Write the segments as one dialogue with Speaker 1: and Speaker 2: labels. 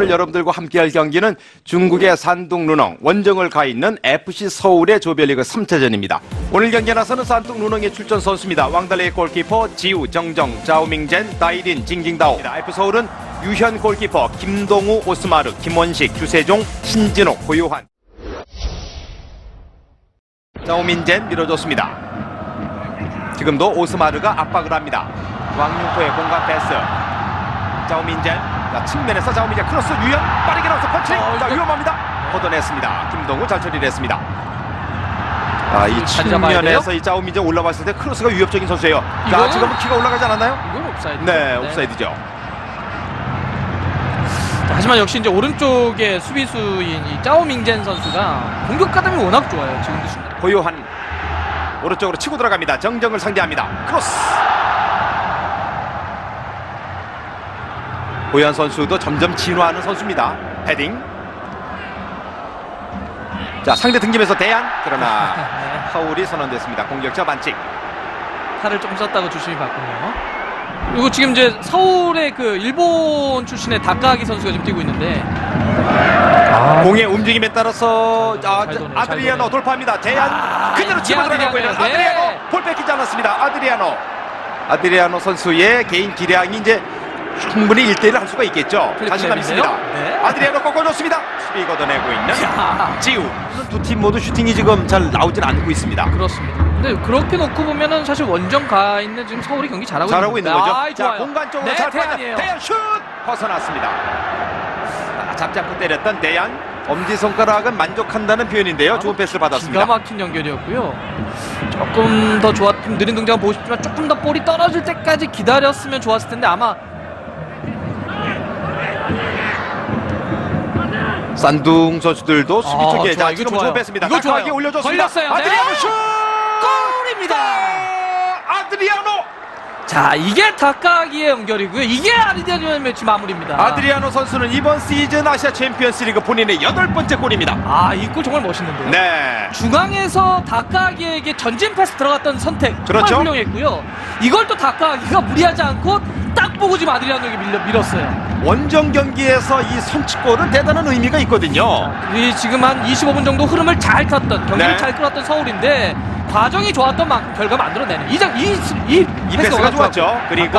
Speaker 1: 오늘 여러분들과 함께할 경기는 중국의 산둥 루농, 원정을 가 있는 FC 서울의 조별리그 3차전입니다. 오늘 경기에 나서는 산둥 루농의 출전 선수입니다. 왕달리의 골키퍼 지우, 정정, 자오밍젠, 다이린, 징징다오. FC 서울은 유현 골키퍼, 김동우, 오스마르, 김원식, 주세종, 신진호, 고요한. 자오민젠 밀어줬습니다. 지금도 오스마르가 압박을 합니다. 왕윤포의 공간 패스. 자오민젠. 자, 측면에서 자오민젠 크로스 유연 빠르게 나서 펀치.
Speaker 2: 어,
Speaker 1: 자, 위험합니다. 걷어냈습니다. 김동우 잘 처리를 했습니다. 아, 이 측면에서 이 자오민젠 올라왔을 때 크로스가 위협적인 선수예요. 자,
Speaker 2: 이거는-
Speaker 1: 지금은 키가 올라가지 않았나요?
Speaker 2: 이건 옵사이드.
Speaker 1: 네, 옵사이드죠.
Speaker 2: 자, 하지만 역시 이제 오른쪽에 수비수인 이 짜오밍젠 선수가 공격 가담이 워낙 좋아요. 지금도 순간.
Speaker 1: 고요한 오른쪽으로 치고 들어갑니다. 정정을 상대합니다. 크로스. 고요한 선수도 점점 진화하는 선수입니다. 헤딩. 자 상대 등짐에서 대안 그러나
Speaker 2: 네.
Speaker 1: 파울이 선언됐습니다. 공격자 반칙.
Speaker 2: 팔을 좀 썼다고 주심이 봤군요. 그리고 지금 이제 서울의 그 일본 출신의 다카기 선수가 지금 뛰고 있는데
Speaker 1: 공의 움직임에 따라서
Speaker 2: 잘
Speaker 1: 아, 아드리아노. 돌파합니다. 대안
Speaker 2: 아,
Speaker 1: 그대로 치고 들어가고 있는.
Speaker 2: 네.
Speaker 1: 아드리아노 볼 뺏기지 않았습니다. 아드리아노 아드리아노 선수의 개인 기량이 이제 충분히 1대1을 할 수가 있겠죠. 자신감? 있습니다.
Speaker 2: 네.
Speaker 1: 아드리아노 꺾어줬습니다. 수비 걷어내고 있는
Speaker 2: 야,
Speaker 1: 지우. 두 팀 모두 슈팅이 지금 잘 나오진 않고 있습니다.
Speaker 2: 그렇습니다. 근데 그렇게 놓고 보면은 사실 원정 가 있는 지금 서울이 경기 잘하고
Speaker 1: 잘하고 있는
Speaker 2: 있는
Speaker 1: 거죠.
Speaker 2: 아이,
Speaker 1: 자. 공간 쪽으로
Speaker 2: 네,
Speaker 1: 잘 빠져
Speaker 2: 대안이에요.
Speaker 1: 대안 슛 벗어났습니다. 아, 잡잡고 때렸던 대안 엄지 손가락은 만족한다는 표현인데요. 좋은 패스를 받았습니다.
Speaker 2: 기가 막힌 연결이었고요. 조금 더 좋았, 좀 느린 동작을 보고 싶지만 조금 더 볼이 떨어질 때까지 기다렸으면 좋았을 텐데 아마
Speaker 1: 산둥 선수들도 수비
Speaker 2: 아,
Speaker 1: 쪽에
Speaker 2: 좋아,
Speaker 1: 자
Speaker 2: 이거
Speaker 1: 지금
Speaker 2: 좋아요.
Speaker 1: 패스입니다.
Speaker 2: 이거 좋아요.
Speaker 1: 올려줬습니다.
Speaker 2: 걸렸어요.
Speaker 1: 아드리아노
Speaker 2: 네.
Speaker 1: 슛!
Speaker 2: 골입니다.
Speaker 1: 아드리아노!
Speaker 2: 자 이게 다카기의 연결이고요. 이게 아르디아노 매치 마무리입니다.
Speaker 1: 아드리아노 선수는 이번 시즌 아시아 챔피언스리그 본인의 여덟 번째 골입니다.
Speaker 2: 아 이 골 정말 멋있는데요.
Speaker 1: 네.
Speaker 2: 중앙에서 다카기에게 전진 패스 들어갔던 선택 정말
Speaker 1: 그렇죠.
Speaker 2: 훌륭했고요. 이걸 또 다카기가 무리하지 않고 딱 보고 지금 아드리아노에게 밀려, 밀었어요.
Speaker 1: 원정 경기에서 이 선취골은 대단한 의미가 있거든요.
Speaker 2: 이 지금 한 25분 정도 흐름을 잘 탔던 경기를
Speaker 1: 네.
Speaker 2: 잘 끌었던 서울인데 과정이 좋았던 만, 결과 만들어내는 이장 이, 이,
Speaker 1: 이 패스가
Speaker 2: 워낙
Speaker 1: 좋았죠. 그리고.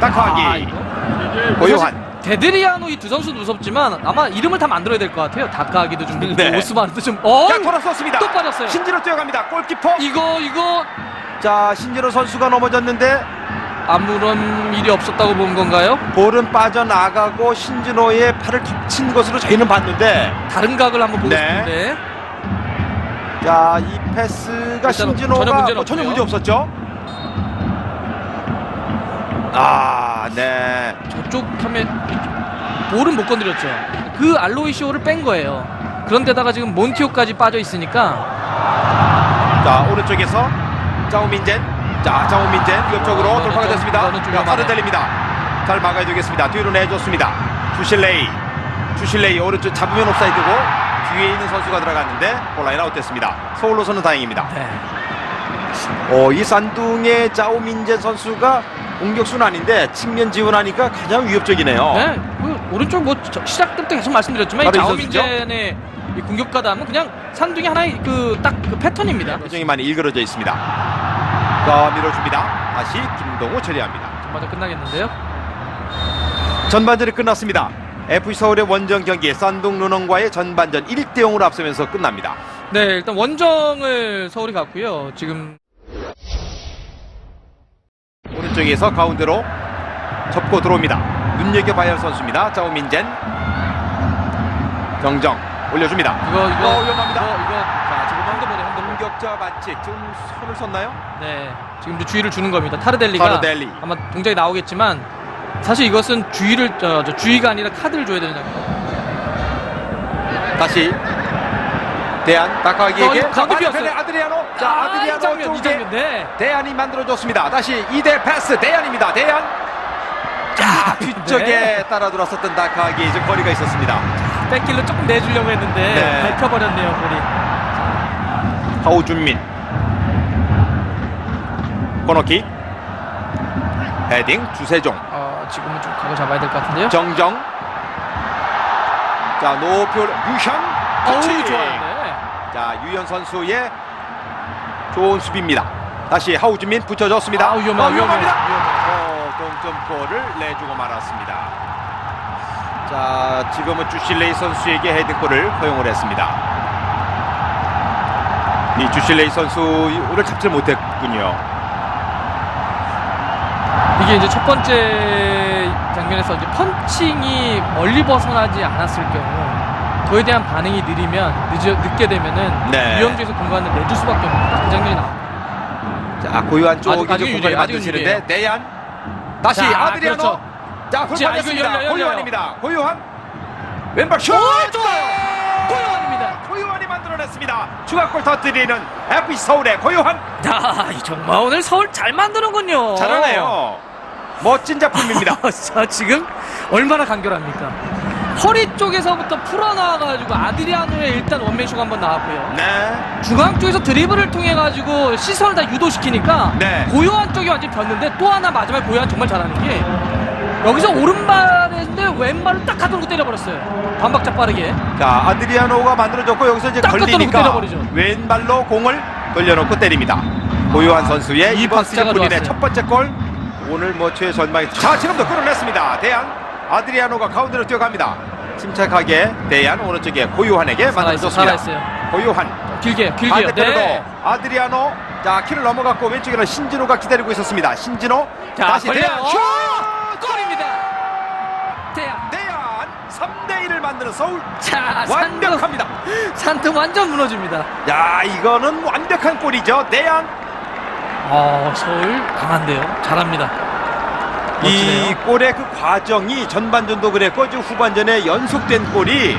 Speaker 2: 다카기. 아.
Speaker 1: 고요한.
Speaker 2: 데드리아노 이 두 선수 무섭지만 아마 이름을 다 만들어야 될 것 같아요. 다카기도 좀
Speaker 1: 네.
Speaker 2: 오스만도 좀 어?
Speaker 1: 자 돌아섰습니다.
Speaker 2: 또 빠졌어요.
Speaker 1: 신진호 뛰어갑니다. 골키퍼.
Speaker 2: 이거 이거
Speaker 1: 자 신진호 선수가 넘어졌는데
Speaker 2: 아무런 일이 없었다고 본 건가요?
Speaker 1: 볼은 빠져나가고 신진호의 팔을 덮친 것으로 저희는 봤는데
Speaker 2: 다른 각을 한번 보고
Speaker 1: 네.
Speaker 2: 싶은데
Speaker 1: 자 이 패스가 신진호가
Speaker 2: 전혀 문제는
Speaker 1: 뭐 전혀. 문제 없었죠. 아, 네.
Speaker 2: 저쪽 하면 볼은 못 건드렸죠. 그 알로이시오를 뺀 거예요. 그런데다가 지금 몬티오까지 빠져 있으니까
Speaker 1: 자, 오른쪽에서 자오민젠. 자, 자오민젠 위협적으로
Speaker 2: 어,
Speaker 1: 돌파가
Speaker 2: 좀-
Speaker 1: 됐습니다.
Speaker 2: 이거는 좀
Speaker 1: 자,
Speaker 2: 위험하네.
Speaker 1: 들립니다. 잘 막아야 되겠습니다. 뒤로 내줬습니다. 주실레이. 주실레이 오른쪽 잡으면 옵사이드고 뒤에 있는 선수가 들어갔는데 볼라인 아웃됐습니다. 서울로서는 다행입니다.
Speaker 2: 네.
Speaker 1: 어, 이 산둥의 짜오민젠 선수가 공격수는 아닌데 측면 지원하니까 가장 위협적이네요.
Speaker 2: 네, 그 오른쪽 뭐 저- 시작 때부터 계속 말씀드렸지만 이
Speaker 1: 바로 이
Speaker 2: 자오민젠의 이 공격 가담은 그냥 산둥이 하나의 그 딱 그 패턴입니다.
Speaker 1: 표정이 많이 일그러져 있습니다. 자, 밀어줍니다. 다시 김동호 처리합니다.
Speaker 2: 전반전 끝나겠는데요.
Speaker 1: 전반전이 끝났습니다. FC 서울의 원정 경기 산둥 루농과의 전반전 1대 0으로 앞서면서 끝납니다.
Speaker 2: 네, 일단 원정을 서울이 갔고요. 지금
Speaker 1: 오른쪽에서 가운데로 접고 들어옵니다. 눈여겨봐야 할 선수입니다. 자오민젠 정정 올려줍니다.
Speaker 2: 이거 이거
Speaker 1: 어, 위험합니다.
Speaker 2: 이거, 이거
Speaker 1: 자, 지금
Speaker 2: 핸드볼에 핸드볼.
Speaker 1: 공격자 반칙 지금 손을 썼나요?
Speaker 2: 네, 지금 이제 주의를 주는 겁니다. 타르델리가
Speaker 1: 타르델리.
Speaker 2: 아마 동작이 나오겠지만 사실 이것은 주의를 저, 저 주의가 아니라 카드를 줘야 되는 장면.
Speaker 1: 다시 대안 다카기에게
Speaker 2: 어, 가운데
Speaker 1: 반대편에
Speaker 2: 비었어요.
Speaker 1: 아드리아노 자
Speaker 2: 아, 이
Speaker 1: 아드리아노
Speaker 2: 이
Speaker 1: 쪽에
Speaker 2: 장면, 네.
Speaker 1: 대안이 만들어줬습니다. 다시 2대 패스 대안입니다. 대안 자 뒤쪽에
Speaker 2: 네.
Speaker 1: 따라 들어섰던 다카기 이제 거리가 있었습니다.
Speaker 2: 백길로 조금 내주려고 했는데
Speaker 1: 네.
Speaker 2: 밟혀버렸네요, 볼이.
Speaker 1: 하우준민 코너킥 헤딩 주세종
Speaker 2: 어, 지금은 좀 각을 잡아야 될 것 같은데요.
Speaker 1: 정정 자, 노표 유현.
Speaker 2: 어우. 좋아요. 네.
Speaker 1: 자, 유현 선수의 좋은 수비입니다. 다시 하우즈민 붙여줬습니다.
Speaker 2: 아, 위험해,
Speaker 1: 어,
Speaker 2: 위험해,
Speaker 1: 위험합니다. 어, 동점골을 내주고 말았습니다. 자, 지금은 주실레이 선수에게 헤딩골을 허용을 했습니다. 이 주실레이 선수 오늘 잡지 못했군요.
Speaker 2: 이게 이제 첫 번째 장면에서 이제 펀칭이 멀리 벗어나지 않았을 경우 그에 대한 반응이 느리면 늦어, 늦게 되면은
Speaker 1: 네.
Speaker 2: 유영주에서 공간을 내줄 수밖에 없는 딱 그 장면이 나옵니다.
Speaker 1: 자, 고요한 쪽이
Speaker 2: 아직-
Speaker 1: 공간을
Speaker 2: 유리해요, 아직은
Speaker 1: 만드시는데 대안 다시
Speaker 2: 자,
Speaker 1: 아드리아노
Speaker 2: 그렇죠.
Speaker 1: 자,
Speaker 2: 자. 이거 열려, 열려요.
Speaker 1: 고요한입니다. 고요한 왼발 슛!
Speaker 2: 오, 좋아요. 고요한입니다.
Speaker 1: 고요한이 만들어냈습니다. 추가골 터뜨리는 FC 서울의 고요한
Speaker 2: 야, 정말 오늘 서울 잘 만드는군요.
Speaker 1: 잘하네요. 멋진 작품입니다.
Speaker 2: 자, 지금 얼마나 간결합니까? 허리 쪽에서부터 풀어나와가지고 아드리아노의 일단 원맨쇼가 한번 나왔고요.
Speaker 1: 네.
Speaker 2: 중앙 쪽에서 드리블을 통해 가지고 시선을 다 유도시키니까
Speaker 1: 네.
Speaker 2: 고요한 쪽이 완전 폈는데 또 하나 마지막에 고요한 정말 잘하는 게 여기서 오른발인데 왼발을 딱 가두고 때려버렸어요. 반박자 빠르게.
Speaker 1: 자, 아드리아노가 만들어졌고 여기서 이제
Speaker 2: 딱
Speaker 1: 걸리니까
Speaker 2: 때려버리죠.
Speaker 1: 왼발로 공을 돌려놓고 때립니다. 고요한 선수의
Speaker 2: 이
Speaker 1: 이번 시즌 본인의
Speaker 2: 좋았어요.
Speaker 1: 첫 번째 골. 오늘 뭐 최전방에 자 지금도 끌어냈습니다. 대안 아드리아노가 가운데로 뛰어갑니다. 침착하게 대안 오른쪽에 고요한에게 만들어줬습니다. 고요한
Speaker 2: 길게요, 길게요.
Speaker 1: 반대편으로
Speaker 2: 네.
Speaker 1: 아드리아노 자 키를 넘어갔고 왼쪽에는 신진호가 기다리고 있었습니다. 신진호
Speaker 2: 자,
Speaker 1: 다시
Speaker 2: 걸려요.
Speaker 1: 대안 슛!
Speaker 2: 오, 골입니다.
Speaker 1: 대안 3대 1을 만드는 서울
Speaker 2: 자,
Speaker 1: 완벽합니다.
Speaker 2: 산tum 완전 무너집니다.
Speaker 1: 야 이거는 완벽한 골이죠. 대안
Speaker 2: 어, 서울 강한데요. 잘합니다.
Speaker 1: 이
Speaker 2: 멋지네요.
Speaker 1: 골의 그 과정이 전반전도 그랬고 지금 후반전에 연속된 골이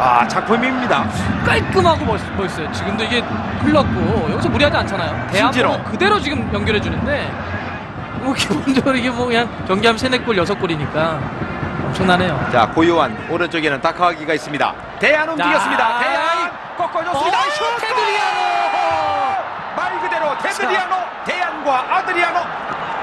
Speaker 1: 아 작품입니다.
Speaker 2: 깔끔하고 멋, 멋있어요. 지금도 이게 흘렀고 여기서 무리하지 않잖아요. 대한민국 그대로 지금 연결해 주는데 뭐 기본적으로 이게 뭐 그냥 경기하면 세네 골 여섯 골이니까 엄청나네요.
Speaker 1: 자 고요한 오른쪽에는 다카하기가 있습니다. 대안 움직였습니다.
Speaker 2: 자,
Speaker 1: 대안 꺾어줬습니다.
Speaker 2: 어,
Speaker 1: 슛!
Speaker 2: 테드리아노!
Speaker 1: 말 그대로 테드리아노 대안과 아드리아노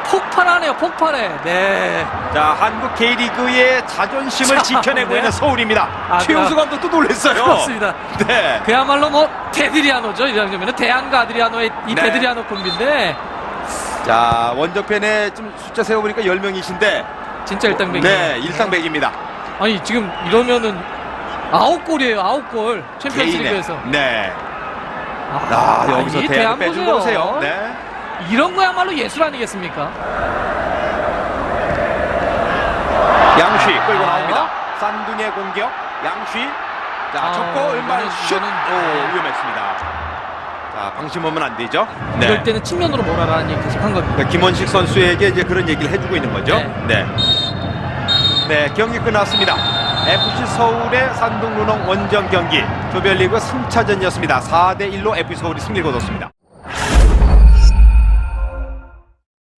Speaker 2: 폭발하네요. 폭발해. 네.
Speaker 1: 자 한국 K리그의 자존심을
Speaker 2: 자,
Speaker 1: 지켜내고
Speaker 2: 네.
Speaker 1: 있는 서울입니다.
Speaker 2: 아,
Speaker 1: 최용수 감독도 놀랐어요.
Speaker 2: 그렇습니다.
Speaker 1: 네.
Speaker 2: 그야말로 뭐 테드리아노죠. 이 장면은 대안과 아드리아노의 이
Speaker 1: 네.
Speaker 2: 테드리아노 콤비인데
Speaker 1: 자 원정팬에 좀 숫자 세어보니까 10명이신데
Speaker 2: 진짜 일당백이에요.
Speaker 1: 네 일상백입니다.
Speaker 2: 아니 지금 이러면은 아홉 골이에요. 아홉 골 챔피언스리그에서.
Speaker 1: 네.
Speaker 2: 아,
Speaker 1: 아, 여기서
Speaker 2: 이
Speaker 1: 대안을 빼준 거. 보세요. 네.
Speaker 2: 이런 거야말로 예술 아니겠습니까?
Speaker 1: 양쉬 끌고
Speaker 2: 아.
Speaker 1: 나옵니다. 쌍둥이의 공격. 양쉬. 자,
Speaker 2: 아,
Speaker 1: 접고 왼발
Speaker 2: 이거는-
Speaker 1: 슛.
Speaker 2: 이거는-
Speaker 1: 오, 위험했습니다. 자, 방심하면 안 되죠. 네.
Speaker 2: 이럴 때는 측면으로 몰아라는 얘기 계속 한 겁니다.
Speaker 1: 그러니까 김원식 선수에게 이제 그런 얘기를 해주고 있는 거죠. 네. 네, 경기 끝났습니다. FC 서울의 산둥 루농 원정 경기 조별리그 3차전이었습니다. 4대 1로 FC 서울이 승리를 거뒀습니다.